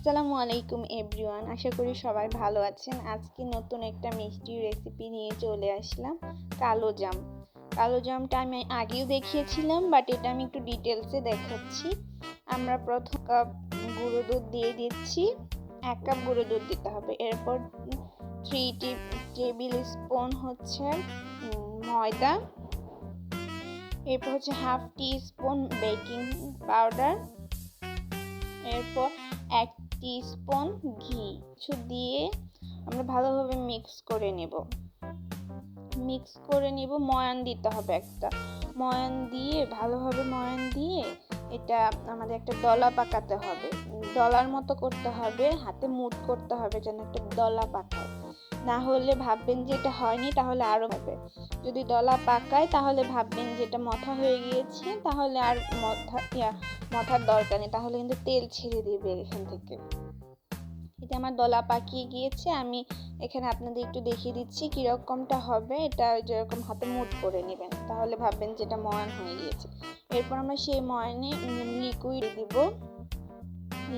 আসসালামু আলাইকুম এভরিওয়ান, আশা করি সবাই ভালো আছেন। আজকে নতুন একটা মিষ্টি রেসিপি নিয়ে চলে আসলাম, কালো জাম। কালো জামটা আমি আগেও দেখিয়েছিলাম বাট এটা আমি একটু ডিটেলসে দেখাচ্ছি। আমরা প্রথম কাপ গুঁড়ো দুধ দিয়ে দিচ্ছি, এক কাপ গুঁড়ো দুধ দিতে হবে। এরপর থ্রি টেবিল স্পুন হচ্ছে ময়দা। এরপর হচ্ছে half teaspoon baking powder এরপর এক স্পুন ঘি। কিছু দিয়ে আমরা ভালোভাবে মিক্স করে নেব। মিক্স করে নিব, ময়ান দিতে হবে একটা। ময়ান দিয়ে, ভালোভাবে ময়ান দিয়ে এটা আমাদের একটা দলা পাকাতে হবে। দলার মতো করতে হবে, হাতে মুট করতে হবে যেন একটা দলা পাকায়। না হলে ভাববেন যে এটা হয়নি, তাহলে আরও হবে যদি দলা পাকায়, তাহলে ভাববেন যে এটা মথা হয়ে গিয়েছে, তাহলে আর মথা মথার দরকার নেই। তাহলে কিন্তু তেল ছেড়ে দিবে এখান থেকে। এটা আমার দলা পাকিয়ে গিয়েছে, আমি এখানে আপনাদের একটু দেখিয়ে দিচ্ছি কীরকমটা হবে। এটা যেরকম হাতে মুট করে নেবেন, তাহলে ভাববেন যে এটা ময়ান হয়ে গিয়েছে। এরপর আমরা সেই ময়ানে লিকুইড দিব।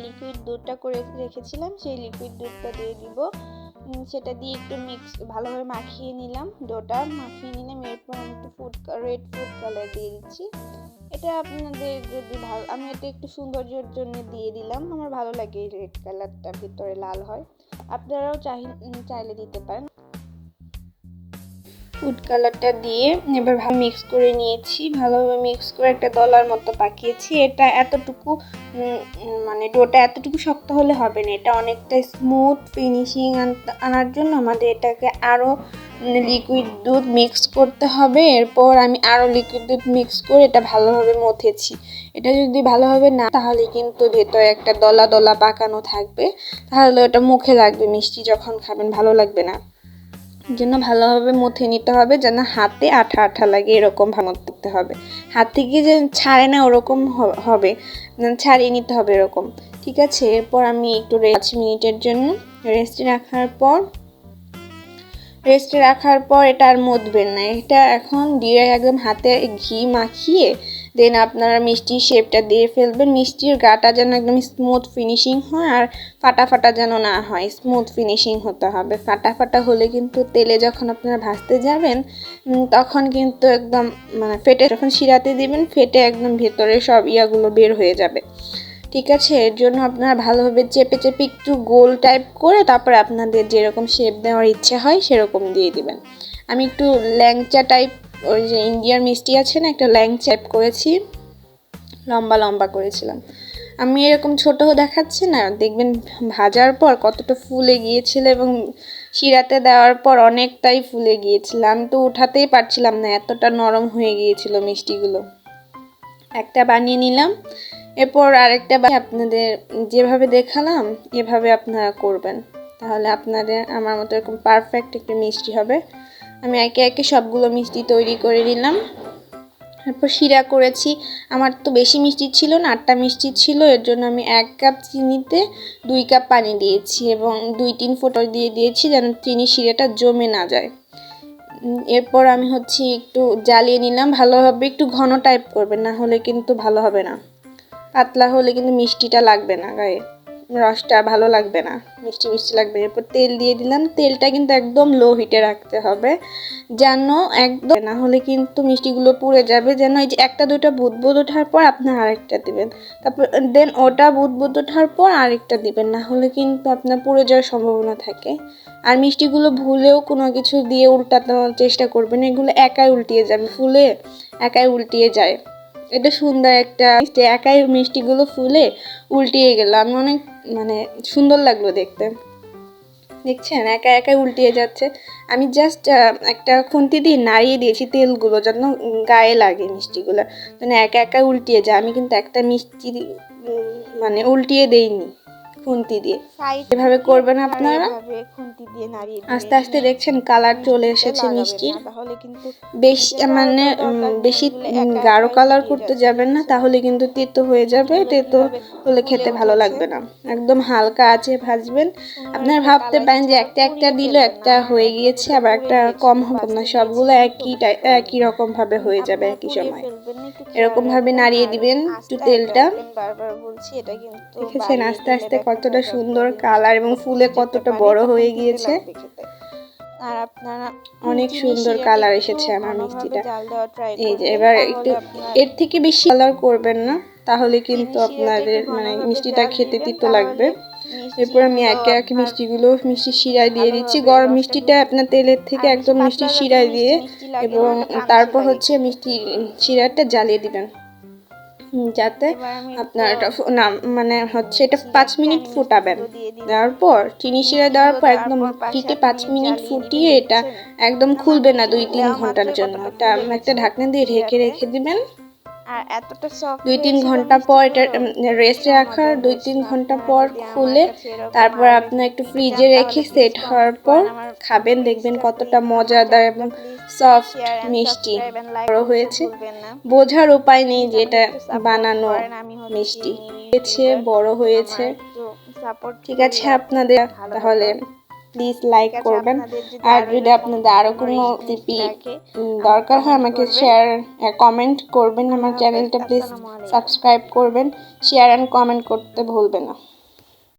লিকুইড দুধটা করে রেখেছিলাম, সেই লিকুইড দুধটা দিয়ে দিব। সেটা দিয়ে একটু মিক্স ভালোভাবে মাখিয়ে নিলাম ডোটা। মাখিয়ে নিলাম, এরপর আমি একটু ফুড রেড ফুড কালার দিয়ে দিচ্ছি। এটা আপনাদের যদি ভালো, আমি এটা একটু সৌন্দর্যের জন্য দিয়ে দিলাম। আমার ভালো লাগে রেড কালারটা ভিতরে লাল হয়। আপনারাও চাই চাইলে দিতে পারেন। ফুড কালারটা দিয়ে এবার ভালো মিক্স করে নিয়েছি। ভালোভাবে মিক্স করে একটা দলার মতো পাকিয়েছি। এটা এতটুকু মানে ডোটা এতটুকু শক্ত হলে হবে না। এটা অনেকটা স্মুথ ফিনিশিং আনার জন্য আমাদের এটাকে আরও লিকুইড দুধ মিক্স করতে হবে। এরপর আমি আরও লিকুইড দুধ মিক্স করে এটা ভালোভাবে মথেছি। এটা যদি ভালোভাবে না, তাহলে কিন্তু ভেতরে একটা দলা দলা পাকানো থাকবে। তাহলে ওটা মুখে লাগবে। মিষ্টি যখন খাবেন, ভালো লাগবে না। জন্য ভালোভাবে মথে নিতে হবে, যেন হাতে আঠা আঠা লাগে, এরকম ভাঙত দিতে হবে। হাত থেকে যে ছাড়ে না ওরকম হবে ছাড়িয়ে নিতে হবে এরকম। ঠিক আছে, এরপর আমি একটু পাঁচ মিনিটের জন্য রেস্টে রাখার পর রেস্টে রাখার পর এটা আর মধবেন না। এটা এখন দিয়ে একদম হাতে ঘি মাখিয়ে দেন আপনারা মিষ্টির শেপটা দিয়ে ফেলবেন। মিষ্টির গাটা যেন একদম স্মুথ ফিনিশিং হয় আর ফাটা ফাটা যেন না হয় স্মুথ ফিনিশিং হতে হবে। ফাটা ফাটা হলে কিন্তু তেলে যখন আপনারা ভাজতে যাবেন তখন কিন্তু একদম মানে ফেটে যখন শিরাতে দিবেন, ফেটে একদম ভেতরে সব ইয়াগুলো বের হয়ে যাবে। ঠিক আছে? এর জন্য আপনারা ভালোভাবে চেপে চেপে একটু গোল টাইপ করে তারপরে আপনাদের যেরকম শেপ দেওয়ার ইচ্ছে হয়, সেরকম দিয়ে দিবেন। আমি একটু ল্যাংচা টাইপ ওই যে ইন্ডিয়ার মিষ্টি আছে না, একটা ল্যাং চ্যাপ করেছি। লম্বা লম্বা করেছিলাম। আমি এরকম ছোট দেখাচ্ছি না, দেখবেন ভাজার পর কতটা ফুলে গিয়েছিল এবং শিরাতে দেওয়ার পর অনেকটাই ফুলে গিয়েছিলাম তো উঠাতেই পারছিলাম না, এতটা নরম হয়ে গিয়েছিল মিষ্টিগুলো। একটা বানিয়ে নিলাম, এরপর আরেকটা আপনাদের যেভাবে দেখালাম, এভাবে আপনারা করবেন। তাহলে আপনাদের, আমার মতো এরকম পারফেক্ট একটা মিষ্টি হবে। আমি একে একে সবগুলো মিষ্টি তৈরি করে নিলাম। তারপর শিরা করেছি। আমার তো বেশি মিষ্টি ছিল না, আটটা মিষ্টি ছিল। এর জন্য আমি এক কাপ চিনিতে দুই কাপ পানি দিয়েছি এবং দুই, তিন ফোঁটা দিয়ে দিয়েছি যেন চিনি শিরাটা জমে না যায়। এরপর আমি হচ্ছে একটু জ্বালিয়ে নিলাম। ভালোভাবে একটু ঘন টাইপ করবে না হলে কিন্তু ভালো হবে না। পাতলা হলে কিন্তু মিষ্টিটা লাগবে না গায়ে। রসটা ভালো লাগবে না, মিষ্টি মিষ্টি লাগবে। এরপর তেল দিয়ে দিলাম। তেলটা কিন্তু একদম লো হিটে রাখতে হবে, যেন একদম না হলে কিন্তু মিষ্টিগুলো পুড়ে যাবে, যেন এই যে একটা দুটা বুদবুদ ওঠার পর আপনার আরেকটা দিবেন। তারপর দেন ওটা বুদবুদ ওঠার পর আরেকটা দিবেন, না হলে কিন্তু আপনার পুড়ে যাওয়ার সম্ভাবনা থাকে। আর মিষ্টিগুলো ভুলেও কোনো কিছু দিয়ে উল্টাতে চেষ্টা করবেন, এগুলো একাই উল্টিয়ে যাবে, ফুলে একাই উল্টিয়ে যায়। এটা সুন্দর একটা একাই মিষ্টিগুলো ফুলে উল্টিয়ে গেল। আমি অনেক মানে সুন্দর লাগল দেখতে। দেখছেন? একা একা উল্টিয়ে যাচ্ছে। আমি জাস্ট একটা খুন্তি দিয়ে নাড়িয়ে দিয়েছি তেলগুলো যেন গায়ে লাগে মিষ্টিগুলো। মানে একা একা উল্টিয়ে যায়। আমি কিন্তু একটা মিষ্টি মানে উল্টিয়ে দেইনি। খুন্তি দিয়ে। এভাবে করবেন আপনারা? খুন্তি দিয়ে নাড়িয়ে আস্তে আস্তে দেখছেন কালার চলে এসেছে মিষ্টির কিন্তু বেশি মানে বেশি গাঢ় কালার করতে যাবেন না তাহলে কিন্তু তেতো হয়ে যাবে। তেতো হলে খেতে ভালো লাগবে না। একদম হালকা আছে ভাজবেন। আপনারা ভাবতে পারেন যে একটা একটা দিলে একটা হয়ে গিয়েছে আবার একটা কম হবে না সবগুলো একই একই রকম ভাবে হয়ে যাবে একই সময়। এরকম ভাবে নাড়িয়ে দিবেন একটু তেলটা। দেখেছেন? আস্তে আস্তে কতটা সুন্দর কালার এবং ফুলে কতটা বড় হয়ে গিয়েছে। আর আপনারা অনেক সুন্দর কালার এসেছে আমার মিষ্টিটা। এই যে এবার একটু এর থেকে বেশি কালার করবেন না তাহলে কিন্তু আপনাদের মানে মিষ্টিটা খেতে তিতো লাগবে। এরপর আমি একে একে মিষ্টিগুলো মিষ্টি শিরায় দিয়ে দিচ্ছি। গরম মিষ্টিটা আপনার তেলের থেকে একদম মিষ্টি শিরায় দিয়ে এবং তারপর হচ্ছে মিষ্টি শিরাটা জ্বালিয়ে দিবেন। যাতে আপনার এটা না মানে হচ্ছে এটা পাঁচ মিনিট ফুটাবেন। দেওয়ার পর চিনি শিরা দেওয়ার পর একদম ফিটে পাঁচ মিনিট ফুটিয়ে এটা একদম খুলবে না দুই তিন ঘণ্টার জন্য। এটা একটা ঢাকনা দিয়ে ঢেকে রেখে দিবেন। আর এতটা soft দুই তিন ঘণ্টা পর এটা রেস্টে রাখার দুই তিন ঘণ্টা পর খুলে তারপর আপনার একটু ফ্রিজে রেখে সেট হওয়ার পর খাবেন দেখবেন কতটা মজাদার এবং সফট মিষ্টি। বড় হয়েছে। বোঝার উপায় নেই যে এটা বানানো মিষ্টি। হয়েছে বড় হয়েছে। ঠিক আছে আপনাদের তাহলে। প্লিজ লাইক করবেন। আর যদি আপনাদের আরও কোনো রেসিপি দরকার হয় আমাকে শেয়ার কমেন্ট করবেন আমার চ্যানেলটা প্লিজ সাবস্ক্রাইব করবেন। শেয়ার অ্যান্ড কমেন্ট করতে ভুলবে না।